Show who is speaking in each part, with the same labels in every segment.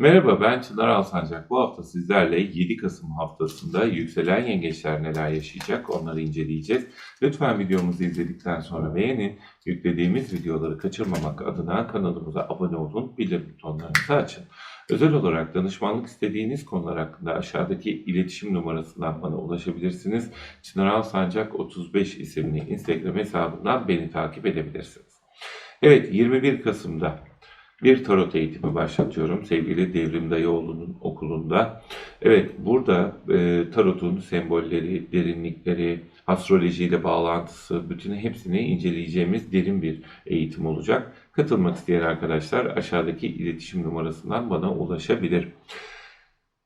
Speaker 1: Merhaba ben Çınar Alsancak. Bu hafta sizlerle 7 Kasım haftasında yükselen yengeçler neler yaşayacak onları inceleyeceğiz. Lütfen videomuzu izledikten sonra beğenin. Yüklediğimiz videoları kaçırmamak adına kanalımıza abone olun, bildirim butonlarınızı açın. Özel olarak danışmanlık istediğiniz konular hakkında aşağıdaki iletişim numarasından bana ulaşabilirsiniz. Çınar Alsancak 35 isimli Instagram hesabından beni takip edebilirsiniz. Evet 21 Kasım'da bir tarot eğitimi başlatıyorum sevgili Devrim Dayıoğlu'nun okulunda. Evet burada e, tarotun sembolleri, derinlikleri, astrolojiyle bağlantısı, bütün hepsini inceleyeceğimiz derin bir eğitim olacak. Katılmak isteyen arkadaşlar aşağıdaki iletişim numarasından bana ulaşabilir.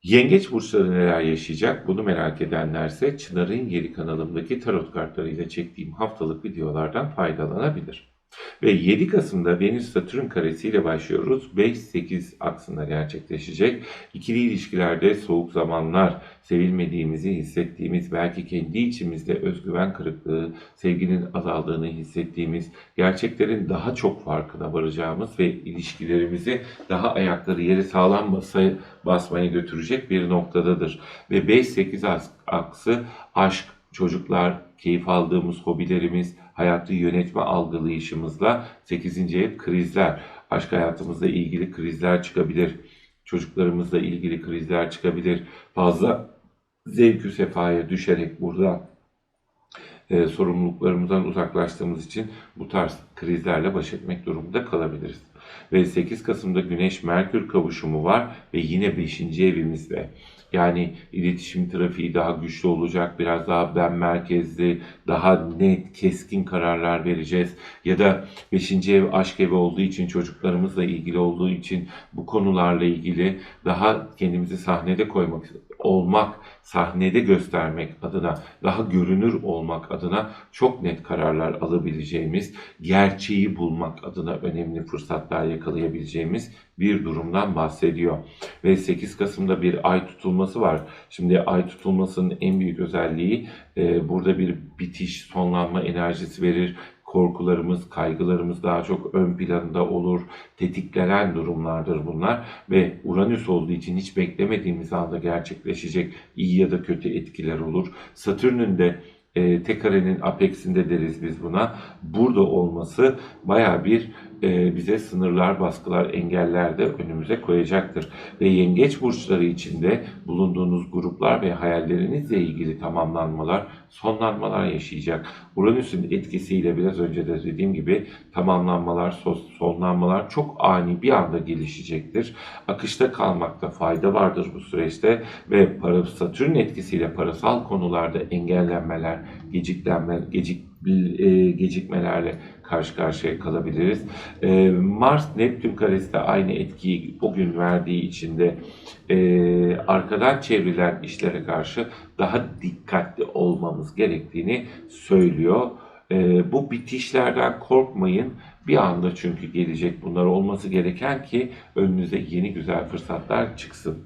Speaker 1: Yengeç burçları neler yaşayacak bunu merak edenlerse Çınar'ın Yeri kanalımdaki tarot kartlarıyla çektiğim haftalık videolardan faydalanabilir. Ve 7 Kasım'da Venüs Satürn karesiyle başlıyoruz. 5-8 aksında gerçekleşecek. İkili ilişkilerde soğuk zamanlar, sevilmediğimizi hissettiğimiz, belki kendi içimizde özgüven kırıklığı, sevginin azaldığını hissettiğimiz, gerçeklerin daha çok farkına varacağımız ve ilişkilerimizi daha ayakları yere sağlam basaya, basmaya götürecek bir noktadadır. Ve 5-8 aksı aşk, çocuklar, keyif aldığımız hobilerimiz, hayatı yönetme algılayışımızla 8. ev krizler, aşk hayatımızla ilgili krizler çıkabilir. Çocuklarımızla ilgili krizler çıkabilir. Fazla zevkü sefaya düşerek burada e, sorumluluklarımızdan uzaklaştığımız için bu tarz krizlerle baş etmek durumunda kalabiliriz. Ve 8 Kasım'da Güneş-Merkür kavuşumu var ve yine 5. evimizde. Yani iletişim trafiği daha güçlü olacak, biraz daha ben merkezli, daha net, keskin kararlar vereceğiz. Ya da 5. ev aşk evi olduğu için, çocuklarımızla ilgili olduğu için bu konularla ilgili daha kendimizi sahnede koymak, olmak, sahnede göstermek adına, daha görünür olmak adına çok net kararlar alabileceğimiz, gerçeği bulmak adına önemli fırsatlar yakalayabileceğimiz bir durumdan bahsediyor. Ve 8 Kasım'da bir ay tutulması var. Şimdi ay tutulmasının en büyük özelliği e, burada bir bitiş, sonlanma enerjisi verir korkularımız, kaygılarımız daha çok ön planda olur. Tetiklenen durumlardır bunlar ve Uranüs olduğu için hiç beklemediğimiz anda gerçekleşecek iyi ya da kötü etkiler olur. Satürn'ün de e, tek karenin apexinde deriz biz buna. Burada olması baya bir e, bize sınırlar, baskılar, engeller de önümüze koyacaktır. Ve yengeç burçları içinde bulunduğunuz gruplar ve hayallerinizle ilgili tamamlanmalar, sonlanmalar yaşayacak. Uranüs'ün etkisiyle biraz önce de dediğim gibi tamamlanmalar, sonlanmalar çok ani bir anda gelişecektir. Akışta kalmakta fayda vardır bu süreçte ve Satürn etkisiyle parasal konularda engellenmeler, geciklenme, gecik e, gecikmelerle karşı karşıya kalabiliriz. E, Mars Neptün karesi de aynı etkiyi bugün verdiği için de e, arkadan çevrilen işlere karşı daha dikkatli olmamız gerektiğini söylüyor. bu bitişlerden korkmayın. Bir anda çünkü gelecek bunlar olması gereken ki önünüze yeni güzel fırsatlar çıksın.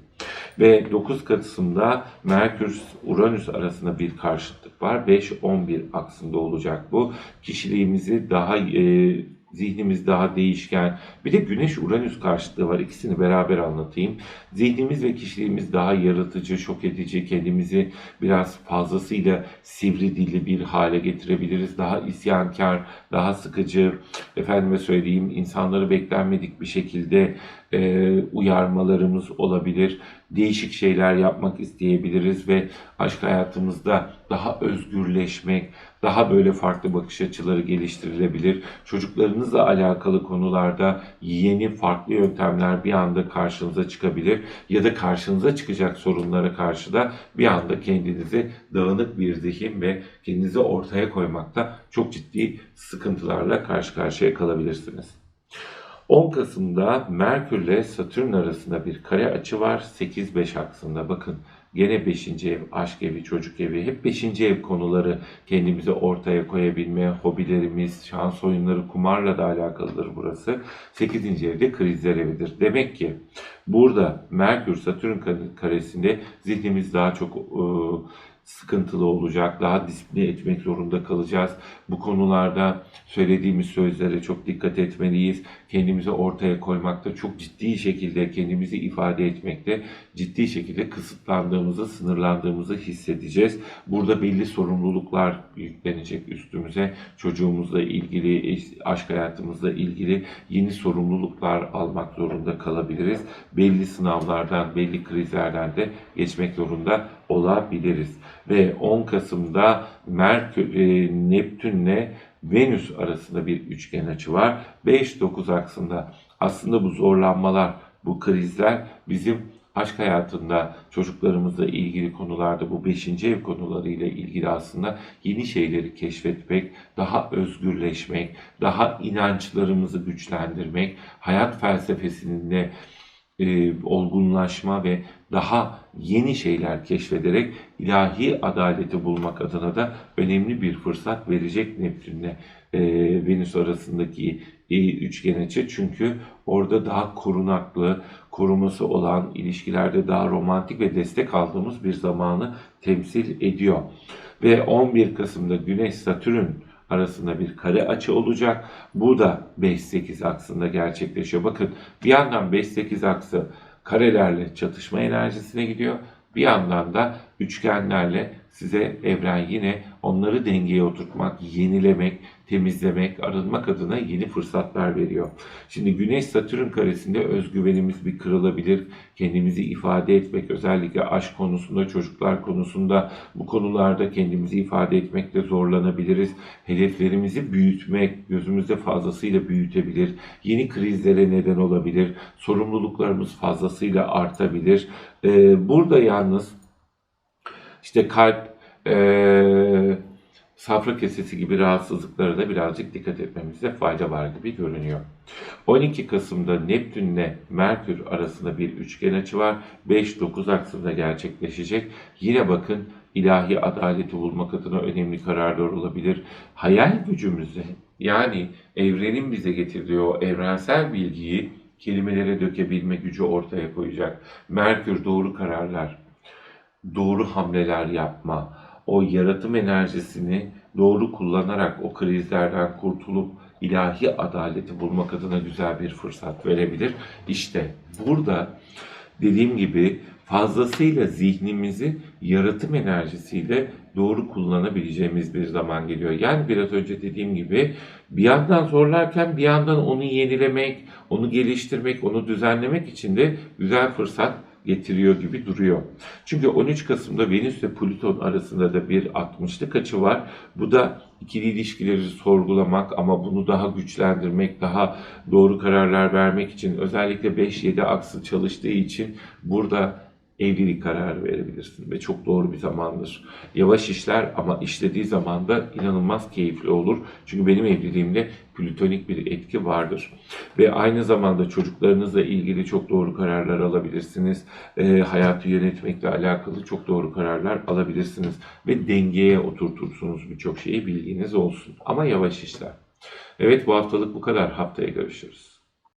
Speaker 1: Ve 9 Kasım'da Merkür-Uranüs arasında bir karşıtlık var. 5-11 aksında olacak bu. Kişiliğimizi daha e, zihnimiz daha değişken. Bir de Güneş-Uranüs karşıtlığı var. İkisini beraber anlatayım. Zihnimiz ve kişiliğimiz daha yaratıcı, şok edici, kendimizi biraz fazlasıyla sivri dilli bir hale getirebiliriz. Daha isyankar, daha sıkıcı, efendime söyleyeyim insanları beklenmedik bir şekilde e, uyarmalarımız olabilir. Değişik şeyler yapmak isteyebiliriz ve aşk hayatımızda daha özgürleşmek, daha böyle farklı bakış açıları geliştirilebilir. Çocuklarınızla alakalı konularda yeni farklı yöntemler bir anda karşınıza çıkabilir ya da karşınıza çıkacak sorunlara karşı da bir anda kendinizi dağınık bir zihin ve kendinizi ortaya koymakta çok ciddi sıkıntılarla karşı karşıya kalabilirsiniz. 10 Kasım'da Merkür ile Satürn arasında bir kare açı var. 8-5 aksında bakın gene 5. ev, aşk evi, çocuk evi hep 5. ev konuları kendimizi ortaya koyabilme, hobilerimiz, şans oyunları, kumarla da alakalıdır burası. 8. evde krizler evidir. Demek ki burada Merkür Satürn karesinde zihnimiz daha çok ıı, sıkıntılı olacak, daha disipline etmek zorunda kalacağız. Bu konularda söylediğimiz sözlere çok dikkat etmeliyiz. Kendimizi ortaya koymakta çok ciddi şekilde kendimizi ifade etmekte ciddi şekilde kısıtlandığımızı, sınırlandığımızı hissedeceğiz. Burada belli sorumluluklar yüklenecek üstümüze. Çocuğumuzla ilgili, aşk hayatımızla ilgili yeni sorumluluklar almak zorunda kalabiliriz. Belli sınavlardan, belli krizlerden de geçmek zorunda olabiliriz. Ve 10 Kasım'da Merkür, e, Neptün'le Venüs arasında bir üçgen açı var. 5-9 aksında aslında bu zorlanmalar, bu krizler bizim aşk hayatında çocuklarımızla ilgili konularda bu beşinci ev konularıyla ilgili aslında yeni şeyleri keşfetmek, daha özgürleşmek, daha inançlarımızı güçlendirmek, hayat felsefesinde e, olgunlaşma ve daha yeni şeyler keşfederek ilahi adaleti bulmak adına da önemli bir fırsat verecek Neptün'le e, Venüs arasındaki e, üçgen açı. Çünkü orada daha korunaklı, koruması olan ilişkilerde daha romantik ve destek aldığımız bir zamanı temsil ediyor. Ve 11 Kasım'da Güneş Satürn arasında bir kare açı olacak. Bu da 5-8 aksında gerçekleşiyor. Bakın bir yandan 5-8 aksı karelerle çatışma enerjisine gidiyor. Bir yandan da üçgenlerle size evren yine onları dengeye oturtmak, yenilemek, temizlemek, arınmak adına yeni fırsatlar veriyor. Şimdi Güneş Satürn karesinde özgüvenimiz bir kırılabilir. Kendimizi ifade etmek özellikle aşk konusunda, çocuklar konusunda bu konularda kendimizi ifade etmekte zorlanabiliriz. Hedeflerimizi büyütmek gözümüzde fazlasıyla büyütebilir. Yeni krizlere neden olabilir. Sorumluluklarımız fazlasıyla artabilir. Ee, burada yalnız işte kalp, e, safra kesesi gibi rahatsızlıklara da birazcık dikkat etmemizde fayda var gibi görünüyor. 12 Kasım'da Neptünle Merkür arasında bir üçgen açı var. 5-9 aksında gerçekleşecek. Yine bakın ilahi adaleti bulmak adına önemli kararlar olabilir. Hayal gücümüzü yani evrenin bize getirdiği o evrensel bilgiyi kelimelere dökebilme gücü ortaya koyacak. Merkür doğru kararlar, doğru hamleler yapma, o yaratım enerjisini doğru kullanarak o krizlerden kurtulup ilahi adaleti bulmak adına güzel bir fırsat verebilir. İşte burada dediğim gibi fazlasıyla zihnimizi yaratım enerjisiyle doğru kullanabileceğimiz bir zaman geliyor. Yani biraz önce dediğim gibi bir yandan zorlarken bir yandan onu yenilemek, onu geliştirmek, onu düzenlemek için de güzel fırsat getiriyor gibi duruyor. Çünkü 13 Kasım'da Venüs ve Plüton arasında da bir 60'lık açı var. Bu da ikili ilişkileri sorgulamak ama bunu daha güçlendirmek, daha doğru kararlar vermek için özellikle 5-7 aksı çalıştığı için burada evlilik kararı verebilirsin ve çok doğru bir zamandır. Yavaş işler ama işlediği zaman da inanılmaz keyifli olur. Çünkü benim evliliğimde plütonik bir etki vardır. Ve aynı zamanda çocuklarınızla ilgili çok doğru kararlar alabilirsiniz. E, hayatı yönetmekle alakalı çok doğru kararlar alabilirsiniz. Ve dengeye oturtursunuz birçok şeyi bilginiz olsun. Ama yavaş işler. Evet bu haftalık bu kadar. Haftaya görüşürüz.